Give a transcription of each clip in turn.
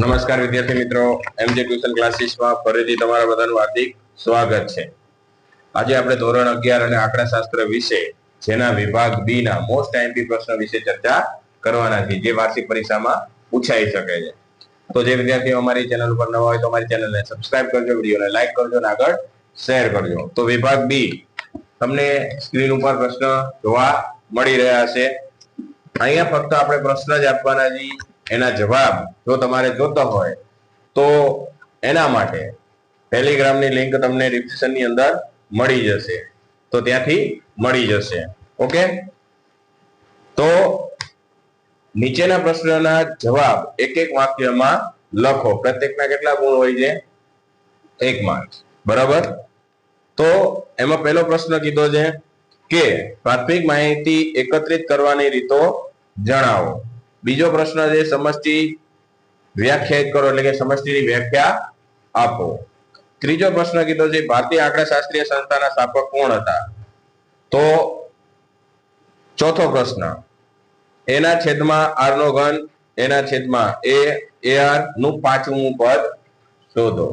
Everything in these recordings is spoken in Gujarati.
નમસ્કાર વિદ્યાર્થી મિત્રો. એમજે ટ્યુશન ક્લાસીસમાં ફરીથી તમારા બધાનું હાર્દિક સ્વાગત છે. આજે આપણે ધોરણ અગિયાર અને આંકડાશાસ્ત્ર વિશે, જેના વિભાગ બી ના મોસ્ટ આઈએમપી પ્રશ્ન વિશે ચર્ચા કરવાના છે જે વાર્ષિક પરીક્ષામાં પૂછાઈ શકે છે. તો જે વિદ્યાર્થીઓ અમારી ચેનલ ઉપર નવા હોય તો અમારી ચેનલને સબસ્ક્રાઇબ કરજો, વિડીયોને લાઈક કરજો અને આગળ શેર કરજો. તો વિભાગ બી, તમને સ્ક્રીન ઉપર પ્રશ્ન જોવા મળી રહ્યા છે. અહીંયા ફક્ત આપણે પ્રશ્ન જ આપવાના છીએ. એના જવાબ જો તમારે જોતો હોય, તો એના માટે ટેલિગ્રામની લિંક તમને ડિસ્ક્રિપ્શનની અંદર મળી જશે. તો ત્યાંથી મળી જશે. ઓકે? તો નીચેના પ્રશ્નના જવાબ એક એક વાક્યમાં લખો. પ્રત્યેકના કેટલા ગુણ હોય છે? એક માર્ક બરાબર? તો એમાં પહેલો પ્રશ્ન કીધો છે કે પ્રાથમિક માહિતી એકત્રિત કરવાની રીતો જણાવો. બીજો પ્રશ્ન છે, સમષ્ટિ વ્યાખ્યાયિત કરો, એટલે કે સમષ્ટિની વ્યાખ્યા આપો. ત્રીજો પ્રશ્ન કીધો છે, ભારતીય આંકડાશાસ્ત્રીય સંસ્થાના સ્થાપક કોણ હતા? તો ચોથો પ્રશ્ન, એના છેદમાં આર નો ઘન, એના છેદમાં એ એ આરનું પાંચમું પદ શોધો.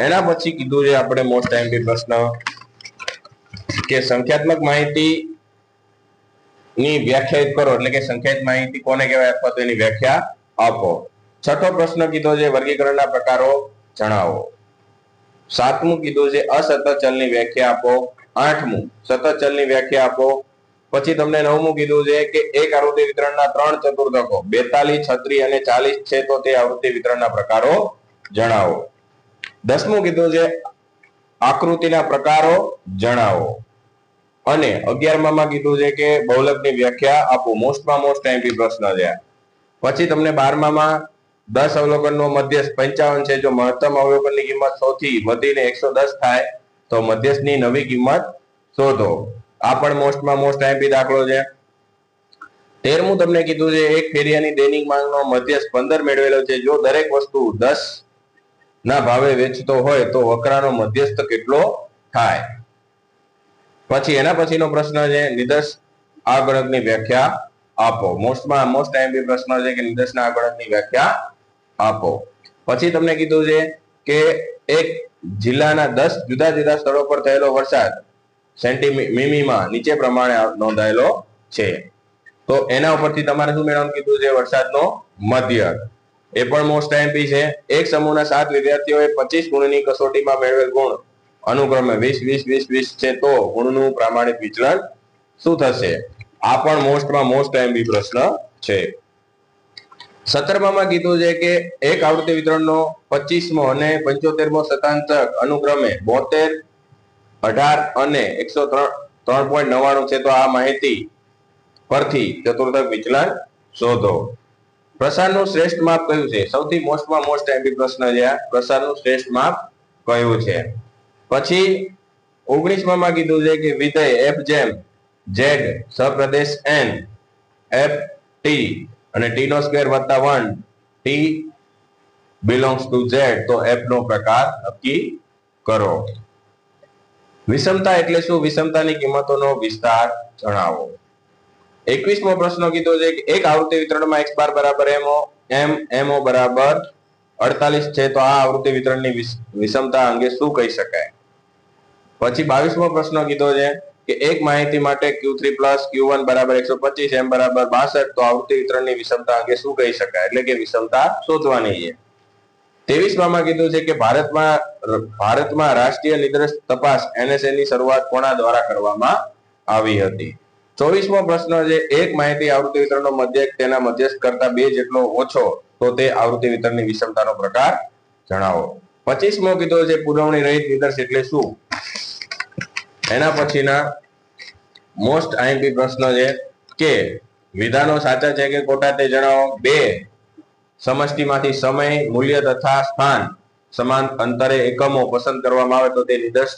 એના પછી કીધું છે, આપણે મોસ્ટ ટાઈમ પ્રશ્ન કે સંખ્યાત્મક માહિતી ની વ્યાખ્યાયિત કરો, એટલે કે સંખ્યાત માહિતી કોને કહેવાય અથવા તો એની વ્યાખ્યા આપો. છઠ્ઠો પ્રશ્ન કીધો છે, વર્ગીકરણના પ્રકારો જણાવો. સાતમું કીધું છે, અસતત ચલની વ્યાખ્યા આપો. આઠમું, સતત ચલની વ્યાખ્યા આપો. પછી તમને નવમું કીધું છે કે એક આવૃત્તિ વિતરણના ત્રણ ચતુર્થકો, બેતાલીસ છત્રી અને ચાલીસ છે, તો તે આવૃત્તિ વિતરણના પ્રકારો જણાવો. દસમું કીધું છે, આકૃતિના પ્રકારો જણાવો. અને અગિયારમાં કીધું છે કે બહુલકની વ્યાખ્યા આપો. મોસ્ટમાં મોસ્ટ એમપી પ્રશ્ન છે પછી તમને બારમામાં દસ અવલોકનનો મધ્યસ્થ પંચાવન છે. જો મહત્તમ અવલોકનની કિંમત સૌથી વધીને એકસો દસ થાય, તો મધ્યસ્થની નવી કિંમત શોધો. આ પણ મોસ્ટમાં મોસ્ટ એમપી દાખલો છે. તેરમું તમને કીધું છે, એક ફેરિયાની દૈનિક માંગનો મધ્યસ્થ પંદર મેળવેલો છે. જો દરેક વસ્તુ દસ ના ભાવે વેચતો હોય, તો વકરાનો મધ્યસ્થ કેટલો થાય? પછી એના પછીનો પ્રશ્ન છે, નિદર્શ આ ગણકની વ્યાખ્યા આપો. મોસ્ટમાં, મોસ્ટ ટાઈમ પ્રશ્ન છે કે નિદર્શના આ ગણકની વ્યાખ્યા આપો. પછી તમને કીધું છે કે એક જિલ્લાના દસ જુદા જુદા સ્થળો પર થયેલો વરસાદ સેન્ટીમીમીમાં નીચે પ્રમાણે નોંધાયેલો છે. તો એના ઉપરથી તમારે શું મેળવવાનું કીધું છે? વરસાદનો મધ્ય. એ પણ મોસ્ટ ટાઈમ છે. એક સમૂહના સાત વિદ્યાર્થીઓએ પચીસ ગુણની કસોટીમાં મેળવેલ ગુણ અનુક્રમે વીસ વીસ વીસ વીસ છે તો ગુણનું પ્રામાણિક વિચલન શું થશે? આ પણ મોસ્ટમાં મોસ્ટ એમબી પ્રશ્ન છે. સત્તરમાં કીધું છે કે એક આવૃત્તિ વિતરણનો પચીસમો અને પંચોતેરમો શતાંશક અનુક્રમે બોતેર, અઢાર અને એકસો ત્રણ ત્રણ પોઈન્ટ નવ્વાણું છે તો આ માહિતી પરથી ચતુર્થક વિચલન શોધો. પ્રસારનું શ્રેષ્ઠ માપ કયું છે? સૌથી મોસ્ટમાં મોસ્ટ એમબી પ્રશ્ન છે પ્રસારનું શ્રેષ્ઠ માપ કયું છે? પછી ઓગણીસમાં માં કીધું છે કે વિધેય એફ જેમ ઝેડ સપ્રદેશ એન એફ ટી અને ટી નો સ્ક્વેર વત્તા one T belongs to Z તો એફ નો પ્રકાર નક્કી કરો. વિષમતા એટલે શું? વિષમતાની કિંમતોનો વિસ્તાર જણાવો. એકવીસમો પ્રશ્ન કીધો છે કે એક આવૃત્તિ વિતરણમાં એક્સ બાર બરાબર એમઓ એમ એમઓ બરાબર અડતાલીસ છે, તો આ આવૃત્તિ વિતરણની વિષમતા અંગે શું કહી શકાય? પછી બાવીસમો પ્રશ્ન કીધો છે કે એક માહિતી માટે Q three plus Q one બરાબર એકસો પચીસ એમ બરાબર બાસઠ, તો આવૃત્તિ વિતરણની વિષમતા અંગે શું કહી શકાય? એટલે કે વિષમતા શોધવાની છે. તેવીસમાં કીધું છે કે ભારતમાં ભારતમાં રાષ્ટ્રીય નિદર્શ તપાસ એનએસએ ની શરૂઆત કોના દ્વારા કરવામાં આવી હતી? ચોવીસમો પ્રશ્ન છે, એક માહિતી આવૃત્તિ વિતરણનો મધ્યક તેના મધ્યસ્થ કરતા બે જેટલો ઓછો, તો તે આવૃત્તિ વિતરણની વિષમતાનો પ્રકાર જણાવો. પચીસમો કીધો છે, પુરવણી રહિત નિદર્શ એટલે શું? એના પછીના મોસ્ટ આઈએમપી પ્રશ્ન છે કે વિધાનો સાચા છે કે ખોટા તે જણાવો. બે, સમષ્ટિમાંથી સમય, મૂલ્ય તથા સ્થાન સમાન અંતરે એકમો પસંદ કરવામાં આવે તો તે નિદર્શ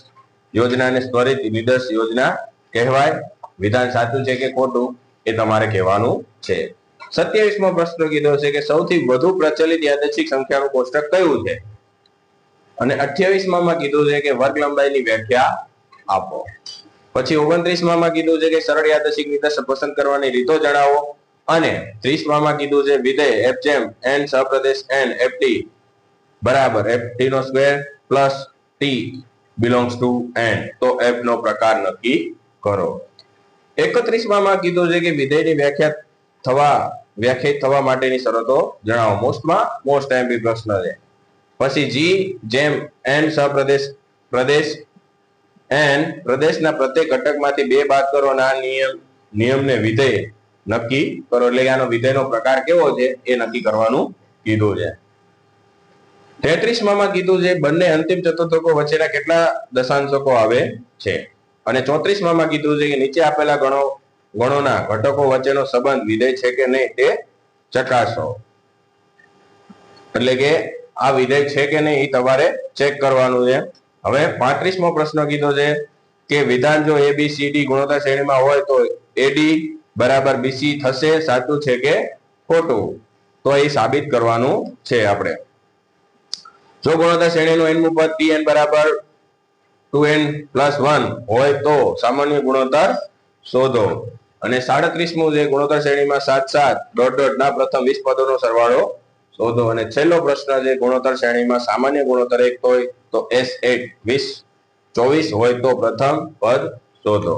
યોજનાને ત્વરિત નિદર્શ યોજના કહેવાય. વિધાન સાચું છે કે ખોટું એ તમારે કહેવાનું છે. સત્યાવીસમો પ્રશ્ન કીધો છે કે સૌથી વધુ પ્રચલિત યાદચ્છિક સંખ્યાનું કોષ્ટક કયું છે? અને અઠ્યાવીસમાં કીધું છે કે વર્ગ લંબાઈની વ્યાખ્યા આપો. પછી ઓગણત્રીસમાં કીધું છે કે સરળ યાદચ્છિક નિદર્શ પસંદ કરવાની રીતો જણાવો. અને ત્રીસમાં કીધું છે વિધેય એફ જેમ એન સહપ્રદેશ એન એફટી બરાબર FT no square plus T belongs to N તો એફ નો પ્રકાર નક્કી કરો. એકત્રીસમાં કીધું છે કે વિધેયની વ્યાખ્યા થવા, વ્યાખ્યાયિત થવા માટેની શરતો જણાવો. મોસ્ટમાં, મોસ્ટ એમપી પ્રશ્ન છે. પછી જી જેમ એન સહપ્રદેશ, પ્રદેશ એન પ્રદેશના પ્રત્યેક ઘટકમાંથી બે બાદ કરો અને આ નિયમ, નિયમને વિધેય નક્કી કરો. એટલે આનો વિધેયનો પ્રકાર કેવો છે એ નક્કી કરવાનું કીધું છે. તેત્રીસમાં કીધું છે, બંને અંતિમ ચતુર્થકો વચ્ચેના કેટલા દશાંશકો આવે છે? અને ચોત્રીસમાં કીધું છે કે નીચે આપેલા ગણો, ગણોના ઘટકો વચ્ચેનો સંબંધ વિધેય છે કે નહીં તે ચકાસો. એટલે કે આ વિધેય છે કે નહીં એ તમારે ચેક કરવાનું છે. હવે પાંત્રીસમો પ્રશ્ન કીધો છે કે વિધાન જો એ બી સી ડી ગુણોત્તર શ્રેણીમાં હોય તો એડી બરાબર બીસી થશે, સાચું છે કે ખોટું? તો એ સાબિત કરવાનું છે આપણે. જો ગુણોત્તર શ્રેણીનું એનમું પદ ટી એન બરાબર ટુ એન પ્લસ વન હોય તો સામાન્ય ગુણોત્તર શોધો. અને સાડત્રીસમું જે ગુણોત્તર શ્રેણીમાં સાત સાત દોઢ દોઢ ના પ્રથમ વીસ પદોનો સરવાળો શોધો. અને છેલ્લો પ્રશ્ન જે ગુણોત્તર શ્રેણીમાં સામાન્ય ગુણોત્તર એક હોય તો એસ એટ વીસ, ચોવીસ હોય તો પ્રથમ પદ શોધો.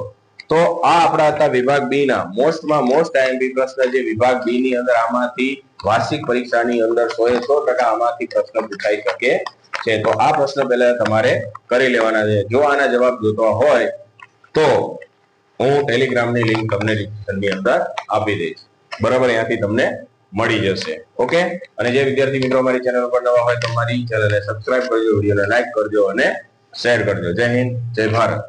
તો આ આપણા હતા વિભાગ બી ના. મોસ્ટમાં મોસ્ટ આઈએમપી પ્રશ્ન જે વિભાગ બી ની અંદર આમાંથી વાર્ષિક પરીક્ષાની અંદર સો એ સો ટકા આમાંથી પ્રશ્ન પૂછાઈ શકે છે. તો આ પ્રશ્ન પહેલા તમારે કરી લેવાના છે. જો આના જવાબ જોતો હોય તો હું ટેલિગ્રામની લિંક તમને ડિસ્ક્રિપ્શનની અંદર આપી દઈશ. બરાબર, અહીંયાથી તમને મળી જશે. ઓકે અને જે વિદ્યાર્થી મિત્રો મારી ચેનલ પર નવા હોય તો મારી ચેનલને સબસ્ક્રાઇબ કરજો, વિડીયોને લાઈક કરજો અને શેર કરજો. જય હિન્દ, જય ભારત.